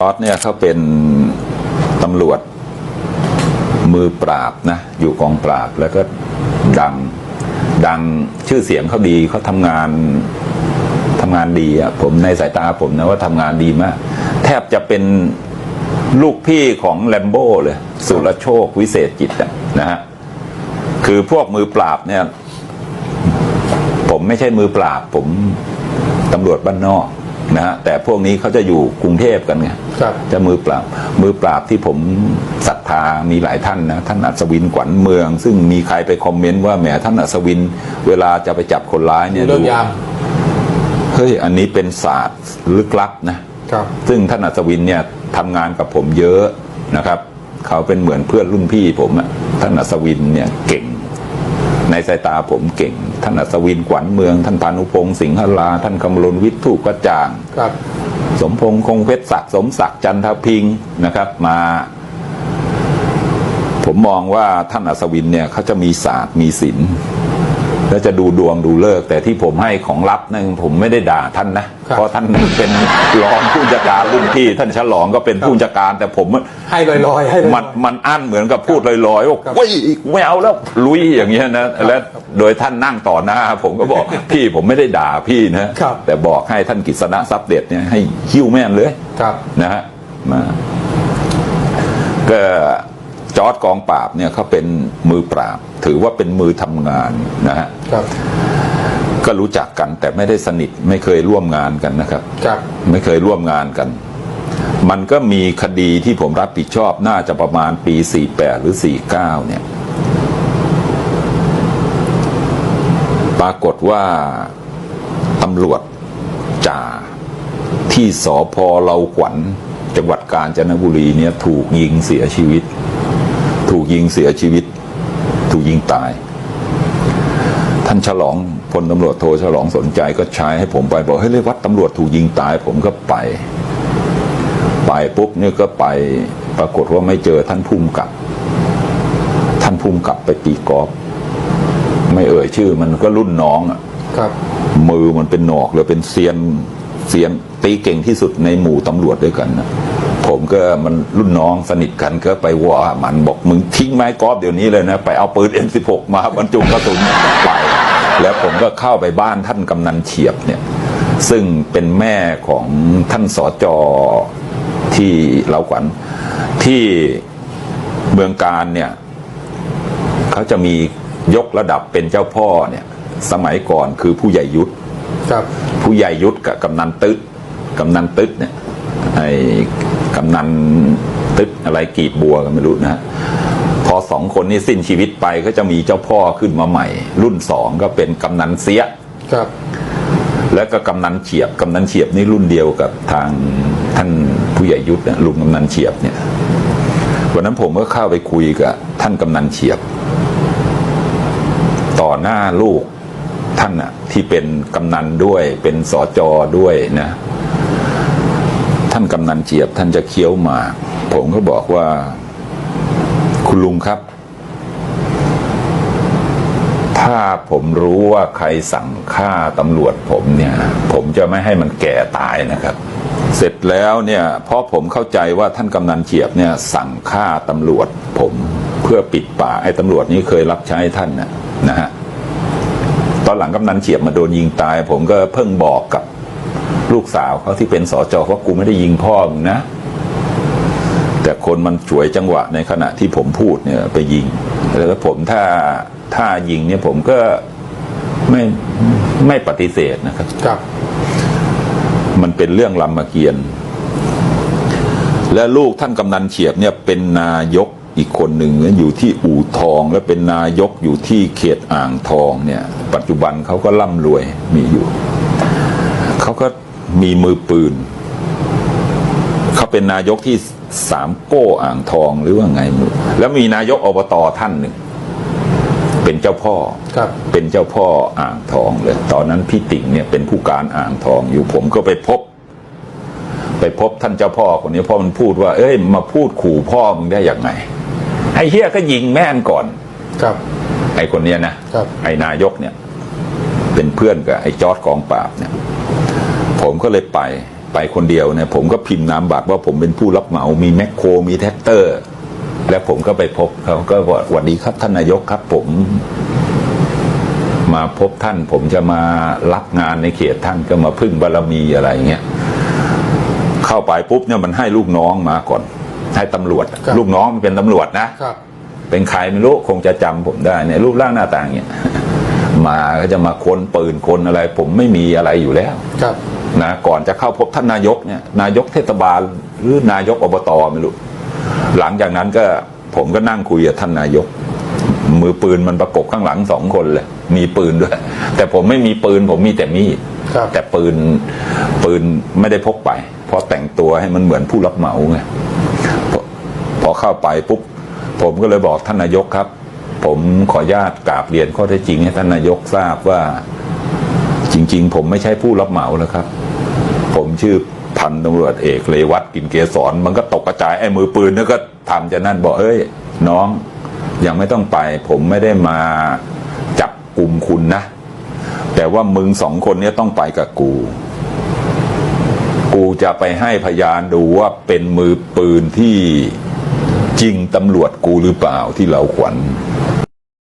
ออสเนี่ยเขาเป็นตำรวจมือปราบนะอยู่กองปราบแล้วก็ดังดังชื่อเสียงเขาดีเขาทำงานทำงานดีอะผมในสายตาผมนะว่าทำงานดีมาก แทบจะเป็นลูกพี่ของแลมโบ้เลย สุรโชควิเศษจิตอะนะฮะคือพวกมือปราบเนี่ย ผมไม่ใช่มือปราบ ผมตำรวจบ้านนอก นะฮะแต่พวกนี้เขาจะอยู่กรุงเทพกันไงครับ จะมือปราบมือปราบที่ผมศรัทธามีหลายท่านนะท่านอัศวินขวัญเมือง ซึ่งมีใครไปคอมเมนต์ว่าแหมท่านอัศวิน เวลาจะไปจับคนร้ายเนี่ยเรื่องยามเฮ้ยอันนี้เป็นศาสตร์ลึกลับนะครับ ซึ่งท่านอัศวินเนี่ยทำงานกับผมเยอะนะครับเขาเป็นเหมือนเพื่อนรุ่นพี่ผมอะท่านอัศวินเนี่ยเก่ง ในสายตาผมเก่ง ท่านอัศวินขวัญเมือง ท่านพานุพงศ์สิงหรา ท่านคำลนวิทย์ทูกกระจ่าง ครับ สมพงษ์คงเพชรศักดิ์สมศักดิ์จันทพิงค์นะครับมา ผมมองว่าท่านอัศวินเนี่ยเขาจะมีศาสตร์มีศิลป์ แล้วจะดูดวงดูเลิกษ์แต่ที่ผมให้ของลับนั่นผมไม่ได้ด่าท่านนะครับเพราะท่านเป็นรองผู้จัดการรุ่นพี่ท่านฉลองก็เป็นผู้จัดการ แต่ผมให้ลอยๆให้ลอยๆมันมันอั้นเหมือนกับพูดลอยๆว่าครับเว้ยไม่เอาแล้วลุยอย่างเงี้ยนะและโดยท่านนั่งต่อหน้า ผมก็บอกพี่ผมไม่ได้ด่าพี่นะครับแต่บอกให้ท่านกิษณะทรัพย์เด็ดเนี่ยให้หิ้วแม่นเลยครับนะฮะมาก็ จอร์ดกองปราบเนี่ยเขาเป็นมือปราบ ถือว่าเป็นมือทำงานนะฮะครับ ก็รู้จักกันแต่ไม่ได้สนิทไม่เคยร่วมงานกันนะครับ ครับ ไม่เคยร่วมงานกัน มันก็มีคดีที่ผมรับผิดชอบน่าจะประมาณปี 48 หรือ 49 เนี่ย ปรากฏว่าตำรวจจ่าที่สอพอเราขวัญจังหวัดกาญจนบุรีเนี่ยถูกยิงเสียชีวิต ถูกยิงเสียชีวิต ถูกยิงตาย ท่านฉลองพลตำรวจโทฉลองสนใจก็ใช้ให้ผมไปบอกเฮ้ยเรียกวัดตำรวจถูกยิงตาย ผมก็ไป ไปปุ๊บเนี่ยก็ไปปรากฏว่าไม่เจอท่านภูมิกับ ท่านภูมิกับไปตีกอล์ฟไม่เอ่ยชื่อ มันก็รุ่นน้องอะครับมือมันเป็นหนอกเลยเป็นเซียนเซียนตีเก่งที่สุดในหมู่ตำรวจด้วยกันนะ ผมก็มันรุ่นน้องสนิทกันก็ไปว่ามันบอกมึงทิ้งไม้กอล์ฟเดี๋ยวนี้เลยนะ ไปเอาปืน M16 มาบรรจุกระสุนไป แล้วผมก็เข้าไปบ้านท่านกำนันเฉียบเนี่ยซึ่งเป็นแม่ของท่านสอจอที่เราขวัญที่เมืองการเนี่ยเขาจะมียกระดับเป็นเจ้าพ่อเนี่ยสมัยก่อนคือผู้ใหญ่ยุทธครับผู้ใหญ่ยุทธกับกำนันตึ๊ดกำนันตึ๊ดเนี่ยไอ้ กำนันตึ๊ดอะไรกีบบัวก็ไม่รู้นะฮะพอสองคนนี้สิ้นชีวิตไปก็จะมีเจ้าพ่อขึ้นมาใหม่ รุ่นสองก็เป็นกำนันเสียครับ แล้วก็กำนันเฉียบกำนันเฉียบนี่รุ่นเดียวกับทางท่านผู้ใหญ่ยุทธนะลุงกำนันเฉียบเนี่ยวันนั้นผมก็เข้าไปคุยกับท่านกำนันเฉียบ ต่อหน้าลูกท่านอะที่เป็นกำนันด้วยเป็นสอจอด้วยนะท่านกำนันเฉียบท่านจะเคี้ยวหมาก ผมก็บอกว่าคุณลุงครับ ถ้าผมรู้ว่าใครสั่งฆ่าตำรวจผมเนี่ย ผมจะไม่ให้มันแก่ตายนะครับ เสร็จแล้วเนี่ยเพราะผมเข้าใจว่าท่านกำนันเฉียบเนี่ยสั่งฆ่าตำรวจผมเพื่อปิดปากไอ้ตำรวจนี้เคยรับใช้ท่านนะนะฮะตอนหลังกำนันเฉียบมาโดนยิงตาย ผมก็เพิ่งบอกกับ ลูกสาวเขาที่เป็นสอจอว่ากูไม่ได้ยิงพ่อมึงนะ แต่คนมันฉวยจังหวะในขณะที่ผมพูดเนี่ยไปยิง แล้วผมถ้าถ้ายิงเนี่ยผมก็ไม่ไม่ปฏิเสธนะครับครับ มันเป็นเรื่องลำมาเกียรติ์และลูกท่านกำนันเฉียบเนี่ยเป็นนายกอีกคนหนึ่งอยู่ที่อู่ทอง และเป็นนายกอยู่ที่เขตอ่างทองเนี่ย ปัจจุบันเขาก็ร่ำรวยมีอยู่ เขาก็มีมือปืน เขาเป็นนายกที่สามโก้อ่างทองหรือว่าไงไม่รู้แล้วมีนายกอบตท่านหนึ่ง เป็นเจ้าพ่อครับเป็นเจ้าพ่ออ่างทองเลย ตอนนั้นพี่ติ่งเนี่ยเป็นผู้การอ่างทองอยู่ผมก็ไปพบ ไปพบท่านเจ้าพ่อคนนี้พ่อมันพูดว่า เอ้ย มาพูดขู่พ่อมึงได้ยังไงไอ้เฮียก็ยิงแม่นก่อน ครับ ไอ้คนเนี้ยนะครับไอ้นายกเนี่ย เป็นเพื่อนกับไอ้จอร์ดกองปราบเนี่ย ผมก็เลยไปไปคนเดียวเนี่ยผมก็พิมพ์นามบัตรว่าผมเป็นผู้รับเหมา มีแมคโคร มีแท็กเตอร์ แล้วผมก็ไปพบเขาก็บอกสวัสดีครับท่านนายกครับ ผม มาพบท่าน ผมจะมารับงานในเขตท่านก็มาพึ่งบารมีอะไรอย่างเงี้ยเข้าไปปุ๊บเนี่ยมันให้ลูกน้องมาก่อน ให้ตำรวจครับลูกน้องมันเป็นตำรวจนะครับเป็นใครไม่รู้คงจะจำผมได้เนี่ยรูปร่างหน้าตาอย่างเงี้ยมาก็จะมาค้นปืนคนอะไร ผมไม่มีอะไรอยู่แล้ว ครับ นะก่อนจะเข้าพบท่านนายกเนี่ยนายกเทศบาลหรือนายกอบตไม่รู้หลังจากนั้นก็ผมก็นั่งคุยกับท่านนายก มือปืนมันประกบข้างหลังสองคนเลย มีปืนด้วย แต่ผมไม่มีปืนผมมีแต่มีดครับแต่ปืนปืนไม่ได้พกไป เพราะแต่งตัวให้มันเหมือนผู้รับเหมาไงพอพอเข้าไปปุ๊บผมก็เลยบอกท่านนายกครับ ผมขออนุญาตกราบเรียนข้อเท็จจริงให้ท่านนายกทราบว่าจ ริง ๆ ผมไม่ใช่ผู้รับเหมาแล้วครับ ผมชื่อพันตำรวจเอกเลวัตกินเกสรมันก็ตกกระจายไอ้มือปืนนั่นก็ทำจะนั่นบอกเอ้ย น้อง ยังไม่ต้องไป ผมไม่ได้มาจับกลุ่มคุณนะ แต่ว่ามึงสองคนนี้ต้องไปกับกู กูจะไปให้พยานดูว่าเป็นมือปืนที่จริงตำรวจกูหรือเปล่าที่เราขวัญ